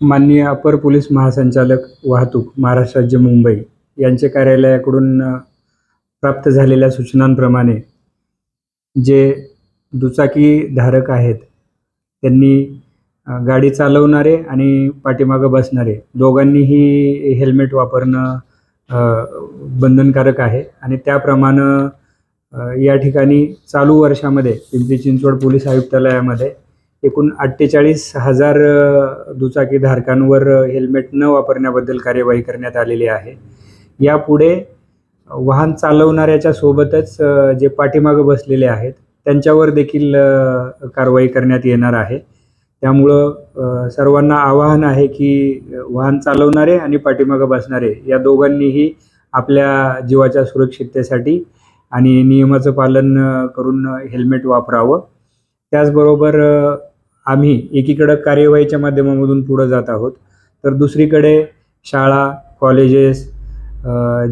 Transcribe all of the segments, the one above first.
माननीय अपर पोलीस महासंचालक वाहतूक महाराष्ट्र राज्य मुंबई यांचे कार्यालयाकडून प्राप्त झालेल्या सूचनांप्रमाणे जे दुचाकी धारक आहेत त्यांनी गाडी चालवणारे आणि पाठीमागं बसणारे दोघांनीही हेल्मेट वापरणं बंधनकारक आहे आणि त्याप्रमाणे या ठिकाणी चालू वर्षामध्ये पिंपरी चिंचवड पोलीस आयुक्तालयामध्ये एकूण अठ्ठेचाळीस हजार दुचाकी धारकांवर हेल्मेट न वापरण्याबद्दल कार्यवाही करण्यात आलेली आहे. यापुढे वाहन चालवणाऱ्याच्या सोबतच जे पाठीमागं बसलेले आहेत त्यांच्यावर देखील कारवाई करण्यात येणार आहे. त्यामुळं सर्वांना आवाहन आहे की वाहन चालवणारे आणि पाठीमागं बसणारे या दोघांनीही आपल्या जीवाच्या सुरक्षिततेसाठी आणि नियमाचं पालन करून हेल्मेट वापरावं. त्याचबरोबर आम्ही एकीकडं कार्यवाहीच्या माध्यमामधून पुढं जात आहोत. तर दुसरीकडे शाळा कॉलेजेस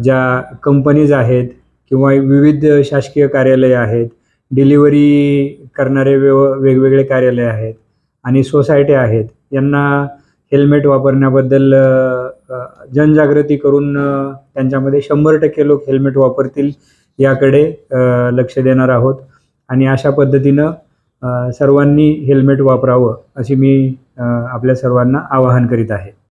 ज्या कंपनीज आहेत किंवा विविध शासकीय कार्यालय आहेत डिलिव्हरी करणारे वेव वेगवेगळे कार्यालय आहेत आणि सोसायट्या आहेत यांना हेल्मेट वापरण्याबद्दल जनजागृती करून त्यांच्यामध्ये शंभर टक्के लोक हेल्मेट वापरतील याकडे लक्ष देणार आहोत. आणि अशा पद्धतीनं सर्वांनी हेल्मेट वापरावं अशी मी आपल्या सर्वांना आवाहन करीत आहे.